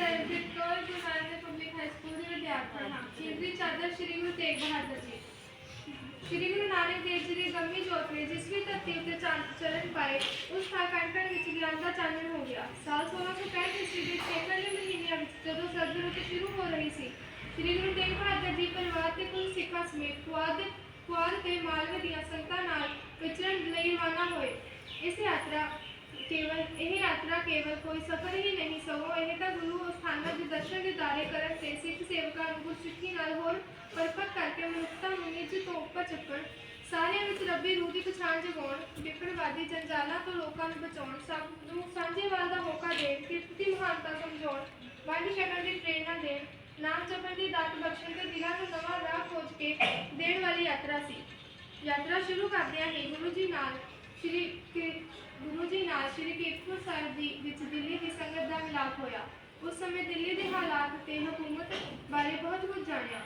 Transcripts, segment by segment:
Taranjeet Kaur Guru Nanak public high school ਦੀ ਵਿਦਿਆਰਥਣ ਹਾਂ। ਸ਼ੀਰਦੀ ਚਾਦਰ ਸ਼੍ਰੀ ਗੁਰੂ ਤੇਗ ਬਹਾਦਰ ਜੀ। ਸ਼੍ਰੀ ਗੁਰੂ ਨਾਨਕ ਦੇਵ ਜੀ ਦੀ ਗੰਮੀ ਜੋਤ ਨੇ ਜਿਸ ਵੀ ਧਰਤੀ ਉੱਤੇ ਚਰਨ ਪਾਏ, ਉਸ ਥਾਂ ਕੰਟਣ ਵਿੱਚ ਗਿਆਨ ਦਾ ਚਾਨਣ ਹੋ ਗਿਆ। ਸਾਲ 1665 ਈਸਵੀ ਦੇ ਚੇਤਰਲੇ ਮਹੀਨਿਆਂ ਵਿੱਚ ਜਦੋਂ ਸਰਦ ਰੁੱਤ ਸ਼ੁਰੂ ਹੋ ਰਹੀ ਸੀ, ਸ਼੍ਰੀ ਗੁਰੂ ਤੇਗ ਬਹਾਦਰ ਜੀ ਪਰਿਵਾਰ ਤੇ ਕੁੱਲ ਸਿੱਖਾਂ ਸਮੇਤ ਪੁਆਧ ਪੁਆਧ ਤੇ ਮਾਲਵੇ ਦੀਆਂ ਸੰਗਤਾਂ ਨਾਲ ਵਿਚਰਨ ਲਈ ਰਵਾਨਾ ਹੋਏ। ਇਸ ਯਾਤਰਾ ਕੇਵਲ ਇਹ ਯਾਤਰਾ ਕੇਵਲ ਕੋਈ ਸਫ਼ਰ ਹੀ ਨਹੀਂ, ਸਗੋਂ ਇਹ ਤਾਂ ਗੁਰੂ ਅਸਥਾਨਾਂ ਦੇ ਦਰਸ਼ਨ ਦਿਦਾਰੇ ਕਰਨ ਤੇ ਸਿੱਖ ਸੇਵਕਾਂ ਨੂੰ ਗੁਰਸਿੱਖੀ ਨਾਲ ਹੋਰ ਪਰਪਤ ਕਰਕੇ ਮਨੁੱਖਤਾ ਨੂੰ ਨਿੱਜ ਤੋਂ ਉੱਪਰ ਚੁੱਕਣ, ਸਾਰਿਆਂ ਵਿੱਚ ਰੱਬੀ ਰੂਹ ਦੀ ਪਛਾਣ ਜਗਾਉਣ ਵਿਪੜਵਾਦੀ ਜੰਜਾਲਾਂ ਤੋਂ ਲੋਕਾਂ ਨੂੰ ਬਚਾਉਣ, ਸਭ ਨੂੰ ਸਾਂਝੇਵਾਲ ਦਾ ਮੌਕਾ ਦੇਣ, ਕਿਰਤ ਦੀ ਮਹਾਨਤਾ ਸਮਝਾਉਣ ਵੰਡ ਛਕਣ ਦੀ ਪ੍ਰੇਰਣਾ ਦੇਣ, ਨਾਮ ਜਪਣ ਦੀ ਦਾਤ ਬਖਸ਼ਣ ਤੇ ਦਿਲਾਂ ਨੂੰ ਨਵਾਂ ਰਾਹ ਖੋਜ ਕੇ ਦੇਣ ਵਾਲੀ ਯਾਤਰਾ ਸੀ। ਯਾਤਰਾ ਸ਼ੁਰੂ ਕਰਦਿਆਂ ਹੀ ਗੁਰੂ ਜੀ ਨਾਲ ਸ਼੍ਰੀ ਗੁਰੂ ਜੀ ਨਾਲ ਸ਼੍ਰੀ ਕੀਰਤਪੁਰ ਸਾਹਿਬ ਦੀ ਵਿੱਚ ਦਿੱਲੀ ਦੀ ਸੰਗਤ ਦਾ ਮਿਲਾਪ ਹੋਇਆ। ਉਸ ਸਮੇਂ ਦਿੱਲੀ ਦੇ ਹਾਲਾਤ ਤੇ ਹਕੂਮਤ ਬਾਰੇ ਬਹੁਤ ਕੁਝ ਜਾਣਿਆ।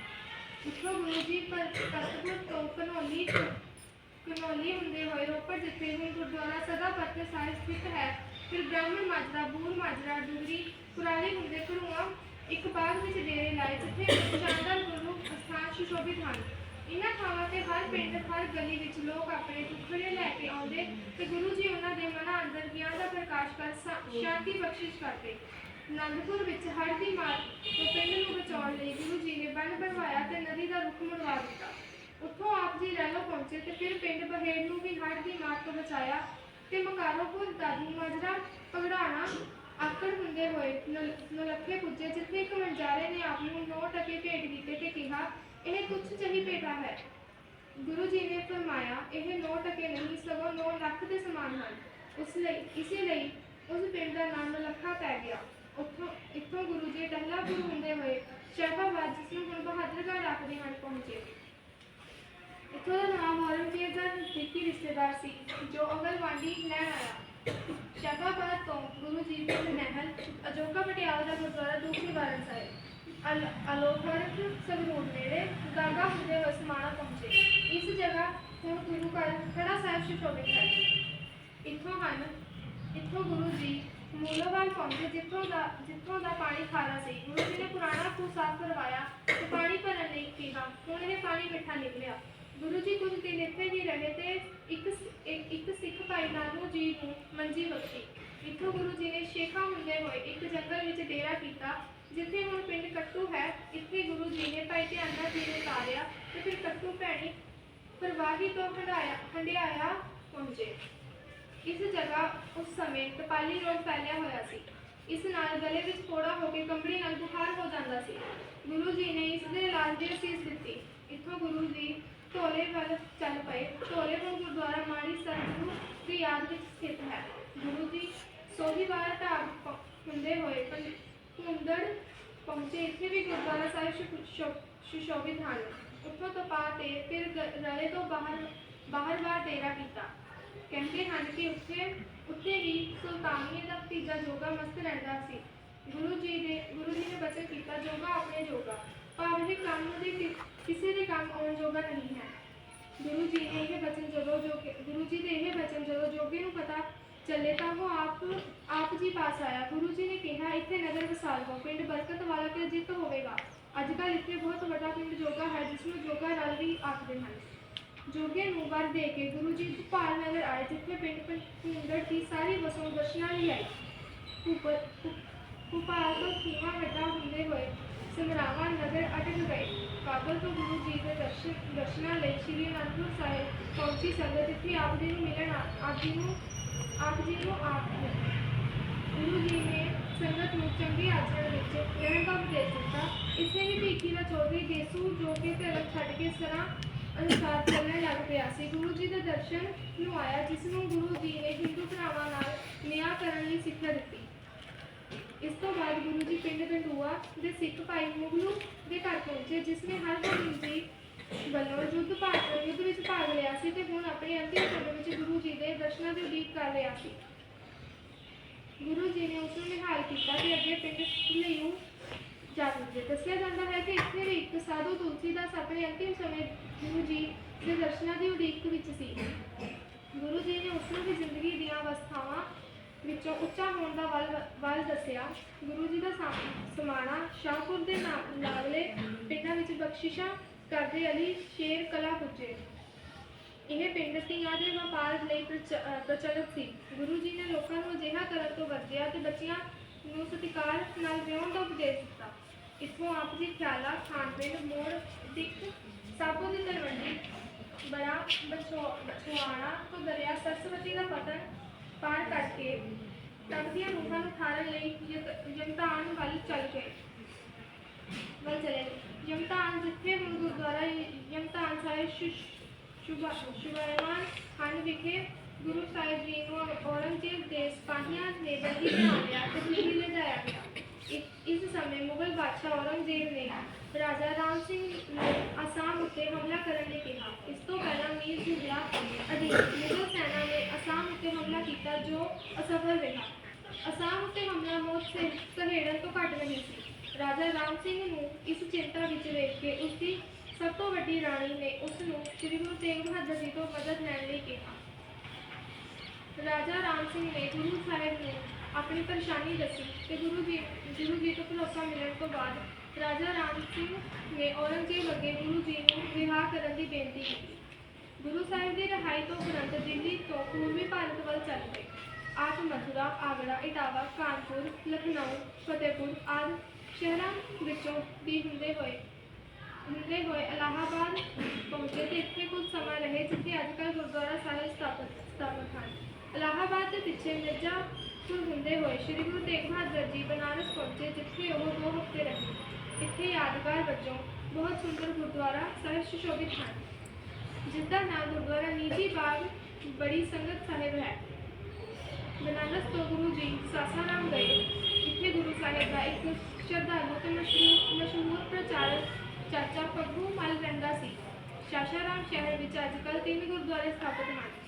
ਉੱਥੋਂ ਗੁਰੂ ਜੀ ਪਰ ਕਰਤਪੁਰ ਤੋਂ ਕਨੌਲੀ ਕਨੌਲੀ ਹੁੰਦੇ ਹੋਏ ਰੋਪੜ ਜਿੱਥੇ ਹੁਣ ਗੁਰਦੁਆਰਾ ਸਦਾ ਪੱਤ ਸਾਹਿਬ ਸਥਿਤ ਹੈ, ਫਿਰ ਬ੍ਰਾਹਮਣ ਮਾਜਰਾ, ਬੂਰ ਮਾਜਰਾ, ਡੁਗਰੀ, ਕੁਰਾਲੀ ਹੁੰਦੇ ਘਰੂਆਂ ਇੱਕ ਬਾਗ ਵਿੱਚ ਡੇਰੇ ਲਾਏ, ਜਿੱਥੇ ਸ਼ਾਨਦਾਰ ਗੁਰੂ ਅਸਥਾਨ ਸੁਸ਼ੋਭਿਤ ਹਨ। ਇਹਨਾਂ ਥਾਵਾਂ ਤੇ ਹਰ ਪਿੰਡ, ਹਰ ਗਲੀ ਵਿੱਚ ਲੋਕ ਆਪਣੇ ਟੁਕੜੇ ਲੈ ਕੇ ਆਉਂਦੇ ਤੇ ਗੁਰੂ ਜੀ ਉਹਨਾਂ ਦੇ ਮਨਾਂ ਅੰਦਰ ਗਿਆਨ ਦਾ ਪ੍ਰਕਾਸ਼ ਕਰ ਸ਼ਾ- ਸ਼ਾਂਤੀ ਬਖਸ਼ਿਸ਼ ਕਰਦੇ। ਅਨੰਦਪੁਰ ਵਿੱਚ ਹੜ੍ਹ ਦੀ ਮਾਰ ਤੋਂ ਪਿੰਡ ਨੂੰ ਬਚਾਉਣ ਲਈ ਗੁਰੂ ਜੀ ਨੇ ਬੰਨ ਬਣਵਾਇਆ ਤੇ ਨਦੀ ਦਾ ਰੁੱਖ ਮੁੜਵਾ ਦਿੱਤਾ। ਉੱਥੋਂ ਆਪ ਜੀ ਰੈਲੋ ਪਹੁੰਚੇ ਤੇ ਫਿਰ ਪਿੰਡ ਬਹੇੜ ਨੂੰ ਵੀ ਹੜ੍ਹ ਦੀ ਮਾਰ ਤੋਂ ਬਚਾਇਆ ਤੇ ਮਕਾਰੋਪੁਰ ਦਾਦੂ ਮਾਜਰਾ ਪਗੜਾਣਾ ਆਕੜ ਹੁੰਦੇ ਹੋਏ ਨਲ- ਨਲੱਖੇ ਪੁੱਜੇ, ਜਿੱਥੇ ਇੱਕ ਵਣਜਾਰੇ ਨੇ ਟਕੇ ਭੇਟ ਕੀਤੇ ਤੇ ਕਿਹਾ ਇਹ ਤੁੱਛ ਜਿਹੀ ਭੇਟਾ ਹੈ। ਗੁਰੂ ਜੀ ਨੇ ਫਰਮਾਇਆ, ਇਹ 9 ਟਕੇ ਨਹੀਂ, ਸਗੋਂ 9 ਲੱਖ ਦੇ ਸਮਾਨ ਹਨ। ਉਸ ਲਈ, ਇਸੇ ਲਈ ਉਸ ਪਿੰਡ ਦਾ ਨਾਮ ਨਲੱਖਾ ਪੈ ਗਿਆ। ਉੱਥੋਂ, ਇੱਥੋਂ ਗੁਰੂ ਜੀ ਟਹਿਲਾਪੁਰ ਹੁੰਦੇ ਹੋਏ ਸ਼ਹਿਬਾਬਾਦ, ਜਿਸ ਨੂੰ ਹੁਣ ਬਹਾਦਰਗੜ੍ਹ ਰੱਖਦੇ ਹਨ, ਪਹੁੰਚੇ। ਇੱਥੋਂ ਦਾ ਨਾਮ ਔਰੰਗਜ਼ੇਬ ਦਾ ਨਜ਼ਦੀਕੀ ਰਿਸ਼ਤੇਦਾਰ ਸੀ, ਜੋ ਅਗਲਵਾਂਡੀ ਲੈਣ ਆਇਆ। ਸ਼ਹਿਬਾਬਾਦ ਤੋਂ ਗੁਰੂ ਜੀ ਪਿੰਡ ਨਹਿਲ ਅਜੋਕਾ ਪਟਿਆਲਾ ਦਾ ਗੁਰਦੁਆਰਾ ਦੂਖ ਨਿਵਾਰਨ ਸਾਹਿਬ। ਅਲ ਸੰਗਰੂਰ ਨੇੜੇ ਦਾਗਾ ਹੁੰਦੇ ਹੋਏ ਸਮਾਣਾ ਪਹੁੰਚੇ। ਇਸ ਜਗ੍ਹਾ ਹੁਣ ਗੁਰੂ ਘਰ ਖੜਾ ਸਾਹਿਬ ਸੁਸ਼ੋਭਿਤ ਹੈ ਇੱਥੋਂ ਹਨ, ਇੱਥੋਂ ਗੁਰੂ ਜੀ ਮੂਲੋਵਾਲ ਪਹੁੰਚੇ, ਜਿੱਥੋਂ ਦਾ ਜਿੱਥੋਂ ਦਾ ਪਾਣੀ ਖਾਰਾ ਸੀ। ਗੁਰੂ ਜੀ ਨੇ ਪੁਰਾਣਾ ਖੂਹ ਸਾਫ਼ ਕਰਵਾਇਆ ਤੇ ਪਾਣੀ ਭਰਨ ਲਈ ਕਿਹਾ। ਹੁਣ ਇਹ ਪਾਣੀ ਮਿੱਠਾ ਨਿਕਲਿਆ। ਗੁਰੂ ਜੀ ਕੁਝ ਦਿਨ ਇੱਥੇ ਹੀ ਰਹੇ ਤੇ ਇੱਕ ਇੱਕ ਸਿੱਖ ਭਾਈ ਨਾਨੂ ਜੀ ਨੂੰ ਮੰਜੀ ਬਖਸ਼ੀ। ਇੱਥੋਂ ਗੁਰੂ ਜੀ ਨੇ ਸ਼ੇਖਾ ਹੁੰਦੇ ਹੋਏ ਇੱਕ ਜੰਗਲ ਵਿੱਚ ਡੇਰਾ ਕੀਤਾ ਜਿੱਥੇ ਹੁਣ ਪਿੰਡ ਕੱਟੂ ਹੈ, ਇੱਥੇ ਗੁਰੂ ਜੀ ਨੇ ਭਾਈ ਧਿਆਨਾ ਜੀ ਨੂੰ ਤਾਰਿਆ ਤੇ ਫਿਰ ਕੱਟੂ ਭੈਣੀ ਪ੍ਰਵਾਹੀ ਤੋਂ ਹੰਡਾਇਆ ਹੰਡਿਆਇਆ ਪਹੁੰਚੇ। ਇਸ ਜਗ੍ਹਾ ਉਸ ਸਮੇਂ ਤਪਾਲੀ ਰੋਗ ਫੈਲਿਆ ਹੋਇਆ ਸੀ। ਇਸ ਨਾਲ ਗਲੇ ਵਿੱਚ ਫੋੜਾ ਹੋ ਕੇ ਕੰਬੜੀ ਨਾਲ ਬੁਖਾਰ ਹੋ ਜਾਂਦਾ ਸੀ। ਗੁਰੂ ਜੀ ਨੇ ਇਸ ਦੇ ਇਲਾਜ ਦੀ ਅਸੀਸ ਦਿੱਤੀ। ਇੱਥੋਂ ਗੁਰੂ ਜੀ ਢੋਲੇ ਵੱਲ ਚੱਲ ਪਏ। ਢੋਲੇ ਹੁਣ ਗੁਰਦੁਆਰਾ ਮਾੜੀ ਸੰਤੂ ਦੀ ਯਾਦ ਵਿੱਚ ਸਥਿਤ ਹੈ। ਗੁਰੂ ਜੀ ਸੋਹੀਵਾਲ ਢਾਬ ਪ- ਹੁੰਦੇ ਹੋਏ ਹੁੰਦੜ ਪਹੁੰਚੇ। ਇੱਥੇ ਵੀ ਗੁਰਦੁਆਰਾ ਸਾਹਿਬ ਸੁ- ਹਨ। ਉੱਥੋਂ ਤਪਾ ਤੇ ਫਿਰ ਰਲੇ ਤੋਂ ਬਾਹਰ ਬਾਹਰ ਬਾਹਰ ਡੇਰਾ ਕੀਤਾ। ਕਹਿੰਦੇ ਹਨ ਕਿ ਉੱਥੇ ਉੱਥੇ ਹੀ ਸੁਲਤਾਨੀਏ ਦਾ ਭਤੀਜਾ ਜੋਗਾ ਮਸਤ ਰਹਿੰਦਾ ਸੀ। ਗੁਰੂ ਜੀ ਦੇ, ਗੁਰੂ ਜੀ ਨੇ ਬਚਨ ਕੀਤਾ, ਜੋਗਾ ਆਪਣੇ ਜੋਗਾ। ਪਰ ਇਹ ਕੰਮ ਦੇ ਕਿਸੇ ਦੇ ਕੰਮ ਆਉਣ ਜੋਗਾ ਨਹੀਂ ਹੈ। ਗੁਰੂ ਜੀ ਨੇ ਇਹ ਬਚਨ ਜਦੋਂ ਜੋਗੇ ਗੁਰੂ ਜੀ ਦੇ ਇਹ ਬਚਨ ਜਦੋਂ ਜੋਗੇ ਨੂੰ ਪਤਾ ਚੱਲੇ ਤਾਂ ਉਹ ਆਪ ਆਪ ਜੀ ਪਾਸ ਆਇਆ। ਗੁਰੂ ਜੀ ਨੇ ਕਿਹਾ, ਇੱਥੇ ਨਗਰ ਵਸਾ ਲਓ ਪਿੰਡ ਬਰਕਤ ਵਾਲਾ ਤੇ ਜਿੱਤ ਹੋਵੇਗਾ। ਅੱਜ ਕੱਲ੍ਹ ਇੱਥੇ ਬਹੁਤ ਵੱਡਾ ਪਿੰਡ ਜੋਗਾ ਹੈ, ਜਿਸ ਨੂੰ ਜੋਗਾ ਨਾਲ ਵੀ ਆਖਦੇ ਹਨ। ਜੋਗੇ ਨੂੰ ਵਰ ਦੇ ਕੇ ਗੁਰੂ ਜੀ ਭੋਪਾਲ ਨਗਰ ਆਏ, ਜਿੱਥੇ ਪਿੰਡ ਭੁੰਦੜ ਦੀ ਸਾਰੀ ਵਸੋਂ ਦਰਸ਼ਨਾਂ ਲਈ ਆਈ ਭੂਪ- ਭੂ- ਭੋਪਾਲ ਤੋਂ ਖੀਵਾ ਵੱਡਾ ਹੁੰਦੇ ਹੋਏ ਸਮਰਾਵਾਂ ਨਗਰ ਅਟਕ ਗਏ। ਕਾਬਲ ਤੋਂ ਗੁਰੂ ਜੀ ਦੇ ਦਰਸ਼ਨ ਦਰਸ਼ਨਾਂ ਲਈ ਸ੍ਰੀ ਅਨੰਦਪੁਰ ਸਾਹਿਬ ਪਹੁੰਚੀ ਸੰਗਤ ਇੱਥੇ ਆਪ ਜੀ ਨੂੰ ਮਿਲਣ ਆ- ਆਪ ਜੀ ਨੂੰ ਆਪ ਜੀ ਨੂੰ ਆਪ ਗੁਰੂ ਜੀ ਨੇ ਸੰਗਤ ਨੂੰ ਚੰਗੇ ਆਚਰਣ ਵਿੱਚ ਰਹਿਣ ਦਾ ਉਪਦੇਸ਼ ਦਿੱਤਾ। ਇਸੇ ਹੀ ਭੀਖੀ ਦਾ ਚੌਧਰੀ ਦੇਸੂ ਜੋ ਕਿ ਧਰਮ ਛੱਡ ਕੇ ਸਰਾਂ ਅਨੁਸਾਰ ਚੱਲਣ ਲੱਗ ਪਿਆ ਸੀ, ਗੁਰੂ ਜੀ ਦੇ ਦਰਸ਼ਨ ਨੂੰ ਆਇਆ, ਜਿਸ ਨੂੰ ਗੁਰੂ ਜੀ ਨੇ ਹਿੰਦੂ ਭਰਾਵਾਂ ਨਾਲ ਨਿਆਂ ਕਰਨ ਲਈ ਸਿੱਖਿਆ ਦਿੱਤੀ। ਇਸ ਤੋਂ ਬਾਅਦ ਗੁਰੂ ਜੀ ਪਿੰਡ ਗੰਡੂਆ ਦੇ ਸਿੱਖ ਭਾਈ ਮੁਗਲੂ ਦੇ ਘਰ ਪਹੁੰਚੇ, ਜਿਸ ਨੇ ਹਰਗੋਬਿੰਦ ਜੀ ਵੱਲੋਂ ਯੁੱਧ ਭਾਗ, ਯੁੱਧ ਵਿੱਚ ਭਾਗ ਲਿਆ ਸੀ ਤੇ ਹੁਣ ਆਪਣੇ ਅੰਤਿਮ ਸਮੇਂ ਵਿੱਚ ਗੁਰੂ ਜੀ ਦੇ ਦਰਸ਼ਨਾਂ ਦੀ ਉਡੀਕ ਕਰ ਰਿਹਾ ਸੀ। ਗੁਰੂ ਜੀ ਨੇ ਉਸ ਨੂੰ ਨਿਹਾਲ ਕੀਤਾ ਤੇ ਅੱਗੇ ਪਿੰਡ ਲਈ ਜਾ ਪੁੱਜੇ। ਦੱਸਿਆ ਜਾਂਦਾ ਹੈ ਕਿ ਇੱਥੇ ਵੀ ਇੱਕ ਸਾਧੂ ਤੁਲਸੀਦਾਸ ਆਪਣੇ ਅੰਤਿਮ ਸਮੇਂ ਗੁਰੂ ਜੀ ਦੇ ਦਰਸ਼ਨਾਂ ਦੀ ਉਡੀਕ ਵਿੱਚ ਸੀ। ਗੁਰੂ ਜੀ ਨੇ ਉਸ ਨੂੰ ਵੀ ਜ਼ਿੰਦਗੀ ਦੀਆਂ ਅਵਸਥਾਵਾਂ ਵਿੱਚੋਂ ਉੱਚਾ ਹੋਣ ਦਾ ਵੱਲ ਵੱਲ ਦੱਸਿਆ, ਗੁਰੂ ਜੀ ਦਾ ਸਮ- ਸਮਾਣਾ ਸ਼ਾਹਪੁਰ ਦੇ ਨਾ- ਲਾਗਲੇ ਪਿੰਡਾਂ ਵਿੱਚ ਬਖਸ਼ਿਸ਼ਾਂ ਕਰਦੇ ਅਲੀ ਸ਼ੇਰ ਕਲਾ ਪੁੱਜੇ। ਇਹ ਪਿੰਡ ਧੀਆਂ ਦੇ ਵਪਾਰ ਲਈ ਪ੍ਰਚ- ਅਹ ਪ੍ਰਚਲਿਤ ਸੀ। ਗੁਰੂ ਜੀ ਨੇ ਲੋਕਾਂ ਨੂੰ ਅਜਿਹਾ ਕਰਨ ਤੋਂ ਵਰਜਿਆ ਤੇ ਬੱਚਿਆਂ ਨੂੰ ਸਤਿਕਾਰ ਨਾਲ ਵਿਆਹੁਣ ਦਾ ਉਪਦੇਸ਼ ਦਿੱਤਾ। ਇੱਥੋਂ ਆਪ ਜੀ ਖਿਆਲਾ ਖਾਨ ਪਿੰਡ ਮੋੜ, ਦਿੱਖ, ਸਾਬੋ ਦੀ ਤਲਵੰਡੀ ਬੜਾ ਬਛਵਾਣਾ ਤੋਂ ਦਰਿਆ ਸਰਸਵਤੀ ਦਾ ਪਤਨ ਪਾਰ ਕਰਕੇ ਤਖਤੀਆਂ ਰੂਹਾਂ ਨੂੰ ਠਾਰਨ ਲਈ ਯਤ- ਯਮਤਾਨ ਵੱਲ ਚੱਲ ਗਏ ਵੱਲ ਚਲੇ ਗਏ। ਯਮਤਾਨ ਜਿੱਥੇ ਹੁਣ ਗੁਰਦੁਆਰਾ ਯ- ਯਮਤਾਨ ਸਾਹਿਬ ਸ਼ੁਭਾ, ਸ਼ੁਭਾਇਮਾਨ ਹਨ ਵਿਖੇ ਗੁਰੂ ਸਾਹਿਬ ਜੀ ਨੂੰ ਔਰੰਗਜ਼ੇਬ ਦੇ ਸਿਪਾਹੀਆਂ ਨੇ ਬੰਦੀ ਬਣਾ ਲਿਆ ਤੇ ਦਿੱਲੀ ਲਿਜਾਇਆ ਗਿਆ ਇਸ- ਇਸ ਸਮੇਂ ਮੁਗਲ ਬਾਦਸ਼ਾਹ ਔਰੰਗਜ਼ੇਬ ਨੇ ਰਾਜਾ ਰਾਮ ਸਿੰਘ ਨੂੰ ਅਸਾਮ ਉੱਤੇ ਹਮਲਾ ਕਰਨ ਲਈ ਕਿਹਾ। ਇਸ ਤੋਂ ਪਹਿਲਾਂ ਮੀਰ ਜੁਗਲਾ ਅਧੀਨ ਮੁਗਲ ਸੈਨਾ ਨੇ ਅਸਾਮ ਉੱਤੇ ਹਮਲਾ ਕੀਤਾ ਜੋ ਅਸਫਲ ਰਿਹਾ। ਅਸਾਮ ਉੱਤੇ ਹਮਲਾ ਮੌਤ ਸੇ ਸਹੇੜਨ ਤੋਂ ਘੱਟ ਨਹੀਂ ਸੀ। ਰਾਜਾ ਰਾਮ ਸਿੰਘ ਨੂੰ ਇਸ ਚਿੰਤਾ ਵਿੱਚ ਵੇਖ ਕੇ ਉਸ ਦੀ ਸਭ ਤੋਂ ਵੱਡੀ ਰਾਣੀ ਨੇ ਉਸ ਨੂੰ ਸ੍ਰੀ ਗੁਰੂ ਤੇਗ ਬਹਾਦਰ ਜੀ ਤੋਂ ਮਦਦ ਲੈਣ ਲਈ ਕਿਹਾ। ਰਾਜਾ ਰਾਮ ਸਿੰਘ ਨੇ ਗੁਰੂ ਸਾਹਿਬ ਨੂੰ ਆਪਣੀ ਪਰੇਸ਼ਾਨੀ ਦੱਸੀ ਤੇ ਗੁਰੂ ਜੀ ਗੁਰੂ ਜੀ ਤੋਂ ਭਰੋਸਾ ਮਿਲਣ ਤੋਂ ਬਾਅਦ ਰਾਜਾ ਰਾਮ ਸਿੰਘ ਨੇ ਔਰੰਗਜ਼ੇਬ ਅੱਗੇ ਗੁਰੂ ਜੀ ਨੂੰ ਰਿਹਾ ਕਰਨ ਦੀ ਬੇਨਤੀ ਕੀਤੀ ਗੁਰੂ ਸਾਹਿਬ ਦੀ ਰਿਹਾਈ ਤੋਂ ਉਪਰੰਤ ਦਿੱਲੀ ਤੋਂ ਪੂਰਬੀ ਭਾਰਤ ਵੱਲ ਚੱਲ ਪਏ ਆਪ ਮਥੁਰਾ ਆਗਰਾ ਇਟਾਵਾ ਕਾਨਪੁਰ ਲਖਨਊ ਫਤਿਹਪੁਰ ਆਦਿ ਸ਼ਹਿਰਾਂ ਵਿੱਚੋਂ ਦੀ ਹੁੰਦੇ ਹੋਏ ਹੁੰਦੇ ਹੋਏ ਇਲਾਹਾਬਾਦ ਪਹੁੰਚੇ ਤੇ ਇੱਥੇ ਕੁਝ ਸਮਾਂ ਰਹੇ ਜਿੱਥੇ ਅੱਜਕੱਲ ਗੁਰਦੁਆਰਾ ਸਾਹਿਬ ਸਥਾਪਿਤ ਸਥਾਪਿਤ ਹਨ ਇਲਾਹਾਬਾਦ ਦੇ ਪਿੱਛੇ ਮਿਰਜ਼ਾਪੁਰ ਹੁੰਦੇ ਹੋਏ ਸ੍ਰੀ ਗੁਰੂ ਤੇਗ ਬਹਾਦਰ ਜੀ ਬਨਾਰਸ ਪਹੁੰਚੇ ਜਿੱਥੇ ਉਹ ਦੋ ਹਫ਼ਤੇ ਰਹੇ ਇੱਥੇ ਯਾਦਗਾਰ ਵਜੋਂ ਬਹੁਤ ਸੁੰਦਰ ਗੁਰਦੁਆਰਾ ਸਾਹਿਬ ਸੁਸ਼ੋਭਿਤ ਹਨ ਜਿਸ ਦਾ ਨਾਮ ਗੁਰਦੁਆਰਾ ਨੀਜੀ ਬਾਗ ਬੜੀ ਸੰਗਤ ਸਾਹਿਬ ਹੈ। ਬਨਾਰਸ ਤੋਂ ਗੁਰੂ ਜੀ ਸਾਸਾਰਾਮ ਗਏ। ਇੱਥੇ ਗੁਰੂ ਸਾਹਿਬ ਦਾ ਇੱਕ ਸ਼ਰਧਾਲੂ ਤੇ ਮਸ਼ਹੂਰ ਮਸ਼ਹੂਰ ਪ੍ਰਚਾਰਕ ਚਾਚਾ ਪੱਗੂ ਮਲ ਰਹਿੰਦਾ ਸੀ। ਸਾਸਾਰਾਮ ਸ਼ਹਿਰ ਵਿੱਚ ਅੱਜਕੱਲ ਤਿੰਨ ਗੁਰਦੁਆਰੇ ਸਥਾਪਿਤ ਹਨ।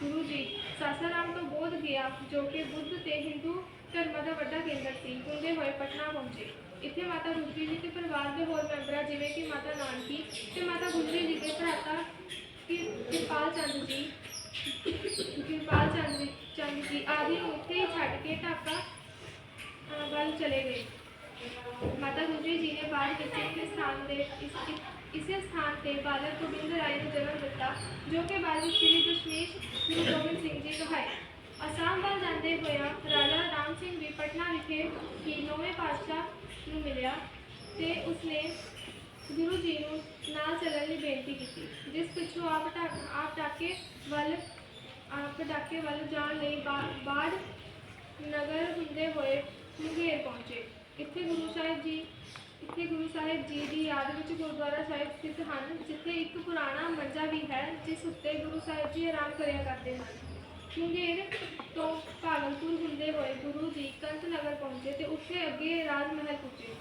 ਗੁਰੂ ਜੀ ਸਾਸਾਰਾਮ ਤੋਂ ਬੋਧ ਗਿਆ ਜੋ ਕਿ ਬੁੱਧ ਤੇ ਹਿੰਦੂ ਧਰਮਾਂ ਦਾ ਵੱਡਾ ਕੇਂਦਰ ਸੀ। ਹੁੰਦੇ ਹੋਏ ਪਟਨਾ ਪਹੁੰਚੇ। ਇੱਥੇ ਮਾਤਾ ਗੁਜਰੀ ਜੀ ਤੇ ਪਰਿਵਾਰ ਦੇ ਹੋਰ ਮੈਂਬਰਾਂ ਜਿਵੇਂ ਕਿ ਮਾਤਾ ਨਾਨਕੀ ਤੇ ਮਾਤਾ ਗੁਜਰੀ ਜੀ ਦੇ ਭਰਾਤਾ ਕਿਰਪਾਲ ਚੰਦ ਜੀ ਕਿਰਪਾਲ ਚੰਦ ਚੰਦ ਜੀ ਆਦਿ ਨੂੰ ਉੱਥੇ ਹੀ ਛੱਡ ਕੇ ਢਾਕਾ ਅਹ, ਵੱਲ ਚਲੇ ਗਏ। ਮਾਤਾ ਗੁਜਰੀ ਜੀ ਨੇ ਬਾਅਦ ਵਿੱਚ ਇਸੇ ਸਥਾਨ ਦੇ ਇਸ ਇਸੇ ਸਥਾਨ ਤੇ ਬਾਲਕ ਗੋਬਿੰਦ ਰਾਏ ਨੂੰ ਜਨਮ ਦਿੱਤਾ, ਜੋ ਕਿ ਬਾਅਦ ਵਿੱਚ ਸ੍ਰੀ ਦਸ਼ਮੇਸ਼ ਗੁਰੂ ਗੋਬਿੰਦ ਸਿੰਘ ਜੀ ਕਹਾਏ। ਅਸਾਮ ਵੱਲ ਜਾਂਦੇ ਹੋਇਆ ਰਾਜਾ ਰਾਮ ਸਿੰਘ ਵੀ ਪਟਨਾ ਵਿਖੇ ਹੀ ਨੌਵੇਂ ਪਾਤਸ਼ਾਹ ਨੂੰ ਮਿਲਿਆ ਤੇ ਉਸਨੇ ਗੁਰੂ ਜੀ ਨੂੰ ਨਾਲ ਚੱਲਣ ਲਈ ਬੇਨਤੀ ਕੀਤੀ, ਜਿਸ ਪਿੱਛੋਂ ਆਪ ਢਾ- ਆਪ ਡਾਕੇ ਵੱਲ, ਆਪ ਡਾਕੇ ਵੱਲ ਜਾਣ ਲਈ ਬਾ- ਬਾੜ ਨਗਰ ਹੁੰਦੇ ਹੋਏ ਮੁੰਗੇਰ ਪਹੁੰਚੇ। ਇੱਥੇ ਗੁਰੂ ਸਾਹਿਬ ਜੀ ਇੱਥੇ ਗੁਰੂ ਸਾਹਿਬ ਜੀ ਦੀ ਯਾਦ ਵਿੱਚ ਗੁਰਦੁਆਰਾ ਸਾਹਿਬ ਸਥਿਤ ਹਨ, ਜਿੱਥੇ ਇੱਕ ਪੁਰਾਣਾ ਮੰਜਾ ਵੀ ਹੈ, ਜਿਸ ਉੱਤੇ ਗੁਰੂ ਸਾਹਿਬ ਜੀ ਆਰਾਮ ਕਰਿਆ ਕਰਦੇ ਹਨ। ਮੁੰਗੇਰ ਤੋਂ ਭਾਗਲਪੁਰ ਹੁੰਦੇ ਹੋਏ ਗੁਰੂ ਜੀ ਕੰਤ ਨਗਰ ਪਹੁੰਚੇ ਤੇ ਉੱਥੇ ਅੱਗੇ ਰਾਜ ਮਹਿਲ ਪੁੱਜੇ।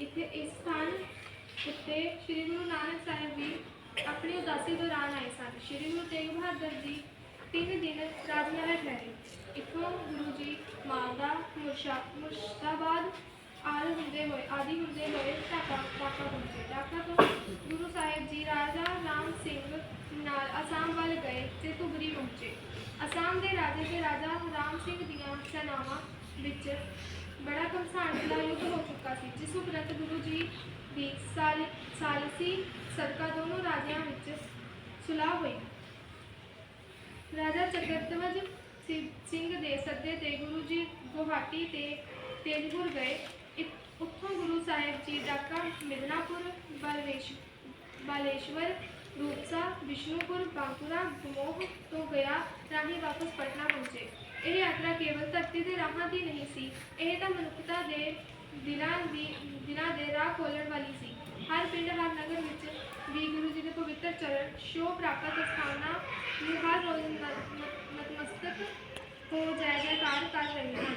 ਇੱਥੇ ਇਸ ਸਥਾਨ ਉੱਤੇ ਸ੍ਰੀ ਗੁਰੂ ਨਾਨਕ ਸਾਹਿਬ ਜੀ ਆਪਣੀ ਉਦਾਸੀ ਦੌਰਾਨ ਆਏ ਸਨ। ਸ੍ਰੀ ਗੁਰੂ ਤੇਗ ਬਹਾਦਰ ਜੀ ਤਿੰਨ ਦਿਨ ਰਾਜ ਮਹਿਲ ਰਹੇ ਇੱਥੋਂ ਗੁਰੂ ਜੀ ਮਾਲਦਾ ਮੁਰਸ਼ਾ ਮੁਰਸ਼ਦਾਬਾਦ ਆਦਿ ਹੁੰਦੇ ਹੋਏ, ਆਦਿ ਹੁੰਦੇ ਹੋਏ ਢਾਕਾ ਢਾਕਾ ਪਹੁੰਚੇ ਢਾਕਾ ਤੋਂ ਗੁਰੂ ਸਾਹਿਬ ਜੀ, ਰਾਜਾ ਰਾਮ ਸਿੰਘ ਨਾਲ ਅਸਾਮ ਵੱਲ ਗਏ ਤੇ ਧੁਬਰੀ ਪਹੁੰਚੇ। ਅਸਾਮ ਦੇ ਰਾਜੇ ਤੇ ਰਾਜਾ ਰਾਮ ਸਿੰਘ ਦੀਆਂ ਸੈਨਾਵਾਂ ਵਿੱਚ ਬੜਾ ਘਮਸਾਣ ਦਾ ਯੁੱਧ ਹੋ ਚੁੱਕਾ ਸੀ, ਜਿਸ ਉਪਰੰਤ ਗੁਰੂ ਜੀ ਦੀ ਸਾਲ, ਸਾਲਸੀ ਸਦਕਾ ਦੋਨੋਂ ਰਾਜਿਆਂ ਵਿੱਚ ਸੁਲਾਹ ਹੋਈ। ਰਾਜਾ ਚਕਰਧਵਜ ਸਿੰਘ ਦੇ ਸੱਦੇ ਤੇ ਗੁਰੂ ਜੀ ਗੁਹਾਟੀ ਤੇ ਤੇਜਪੁਰ ਗਏ। ਉੱਥੋਂ ਗੁਰੂ ਸਾਹਿਬ ਜੀ ਡਾਕਾ ਮਿਦਨਾਪੁਰ ਬਾਲੇਸ਼ ਬਾਲੇਸ਼ਵਰ, ਰੂਪਸਾ, ਵਿਸ਼ਨੂਪੁਰ, ਬਾਂਕੁਰਾ ਗਮੋਹ ਤੋਂ ਗਿਆ ਰਾਹੀਂ ਵਾਪਸ ਪਟਨਾ ਪਹੁੰਚੇ। ਇਹ ਯਾਤਰਾ ਕੇਵਲ ਧਰਤੀ ਦੇ ਰਾਹਾਂ ਦੀ ਨਹੀਂ ਸੀ, ਇਹ ਤਾਂ ਮਨੁੱਖਤਾ ਦੇ ਦਿਲਾਂ ਦੀ ਦਿਲਾਂ ਦੇ ਰਾਹ ਖੋਲਣ ਵਾਲੀ ਸੀ। ਹਰ ਪਿੰਡ, ਹਰ ਨਗਰ ਵਿੱਚ ਵੀ ਗੁਰੂ ਜੀ ਦੇ ਪਵਿੱਤਰ ਚਰਨ ਸ਼ੋਅ ਪ੍ਰਾਪਤ ਸਥਾਨਾਂ ਨੂੰ ਹਰ ਰੋਜ਼ ਨ- ਨ- ਨਤਮਸਤਕ ਹੋ ਜੈ ਜੈਕਾਰ ਕਰ ਰਹੇ ਹਨ।